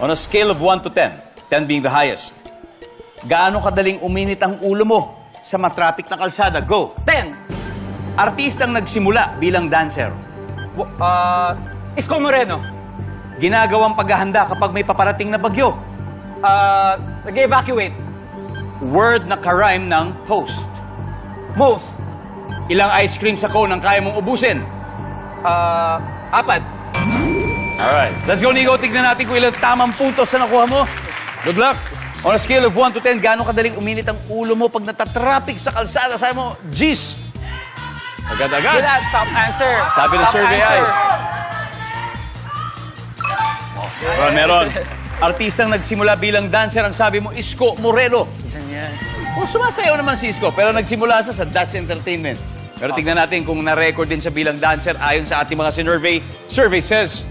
On a scale of 1 to 10, 10 being the highest, gaano kadaling uminit ang ulo mo sa matrapik na kalsada? Go! 10. Artistang nagsimula bilang dancer. W- Uh, Isko Moreno. Ginagawang paghahanda kapag may paparating na bagyo. Uh, nag-evacuate. Word na karime ng post. Most. Ilang ice cream sa cone ang kaya mong ubusin? Uh, apat. Alright. Let's go, Nico. Tignan natin kung ilang tamang puntos na nakuha mo. Good luck. On a scale of 1 to 10, gaano kadaling uminit ang ulo mo pag natatraffic sa kalsada? Sabi mo, G's. Agad-agad. Wala, top answer. Sabi ng survey ay. Meron, meron. Artistang nagsimula bilang dancer, ang sabi mo, Isko Moreno. Isan yan. Oh, sumasayaw naman si Isko, pero nagsimula siya sa Dash Entertainment. Pero tignan natin kung na-record din siya bilang dancer ayon sa ating mga sinurvey. Survey says,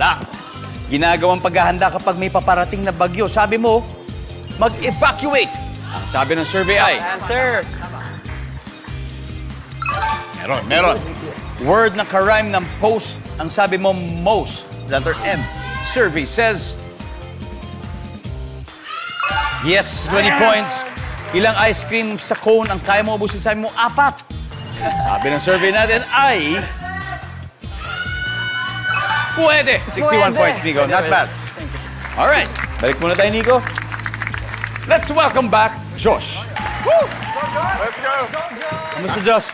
Ala, ginagawang paghahanda kapag may paparating na bagyo. Sabi mo, mag-evacuate. Sabi ng survey ay, Answer. Meron, meron. Word na karime ng post. Ang sabi mo, most. Letter M. Survey says... Yes, 20 points. Ilang ice cream sa cone ang kaya mo ubusin? Sabi mo, apat. Sabi ng survey natin ay... Pwede. 61 Pwede. points, Nico. Not bad. Alright. Balik muna tayo, Nico. Let's welcome back Josh. Let's go. Kamusta, Josh?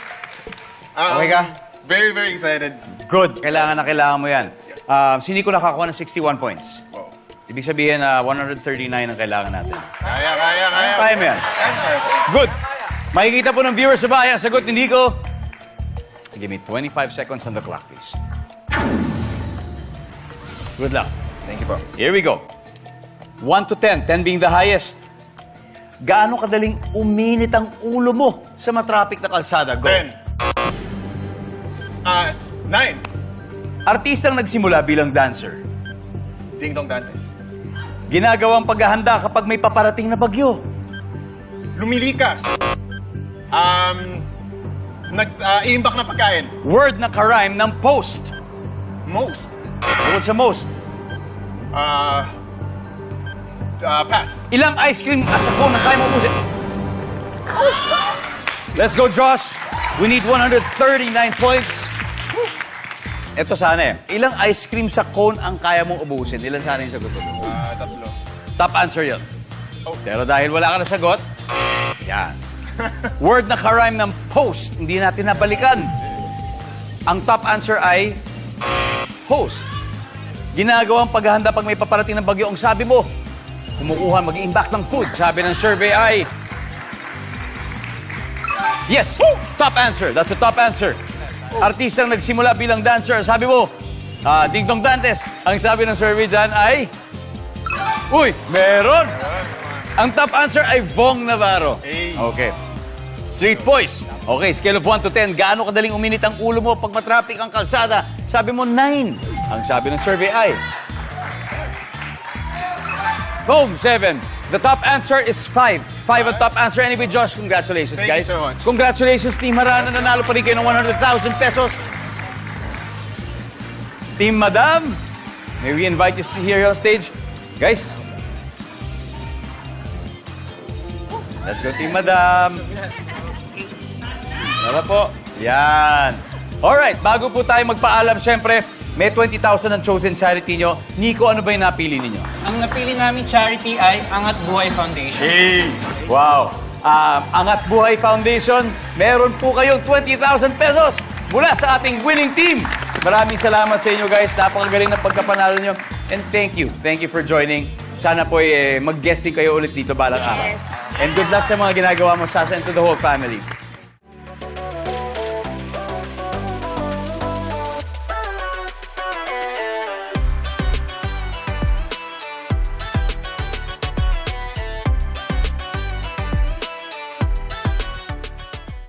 Um, Okay ka? Very, very excited. Good. Kailangan na kailangan mo yan. Um, si Nico nakakuha ng 61 points. Wow. Ibig sabihin na 139 ang kailangan natin. Kaya, kaya, kaya. Kaya mo yan. Good. Makikita po ng viewers sa bahay ang sagot ni Nico. Give me 25 seconds on the clock, please. Good luck. Thank you po. Here we go. 1 to 10, 10 being the highest. Gaano kadaling uminit ang ulo mo sa matrapik na kalsada? Go. Ten. Ah, nine. Artistang nagsimula bilang dancer. Ding Dong Dantes. Ginagawang paghahanda kapag may paparating na bagyo. Lumilikas. Um, nag, ah, iimbak na pagkain. Word na karime ng post. Most. Bukod sa most. Ah, ah, pass. Ilang ice cream at ako na kaya mo ubusin? Let's go, Josh. We need 139 points. Ito sana eh. Ilang ice cream sa cone ang kaya mong ubusin? Ilan sana yung sagot mo? Ah, tatlo. Top answer yun. Oh. Pero dahil wala ka na sagot, yan. Word na karime ng post, hindi natin nabalikan. Ang top answer ay host. Ginagawang paghahanda pag may paparating ng bagyo. Ang sabi mo, kumukuha, mag-iimbak ng food. Sabi ng survey ay Yes! Top answer. That's a top answer. Artistang nagsimula bilang dancer. Sabi mo, ah, Ding Dong Dantes. Ang sabi ng survey dyan ay Uy, meron! Ang top answer ay Vong Navarro. Okay. Street Boys. Okay, scale of 1 to 10. Gaano kadaling uminit ang ulo mo pag matraffic ang kalsada? Sabi mo 9. Ang sabi ng survey ay... Boom, 7. The top answer is 5. 5 ang top answer. Anyway, Josh, congratulations, Thank you guys. so much. Congratulations, Team Harana. Nanalo pa rin kayo ng 100,000 pesos. Team Madam, may we invite you here on stage? Guys, let's go Team Madam. Tara po. Yan. Alright, bago po tayo magpaalam, syempre, may 20,000 ang chosen charity nyo. Nico, ano ba yung napili ninyo? Ang napili namin charity ay Angat Buhay Foundation. Hey. Wow! Um, Angat Buhay Foundation, meron po kayong 20,000 pesos mula sa ating winning team. Maraming salamat sa inyo guys. Napakagaling na pagkapanalo nyo. And thank you. Thank you for joining. Sana po eh, mag-guesting kayo ulit dito balang araw. And good luck sa mga ginagawa mo, Sasa, and to the whole family.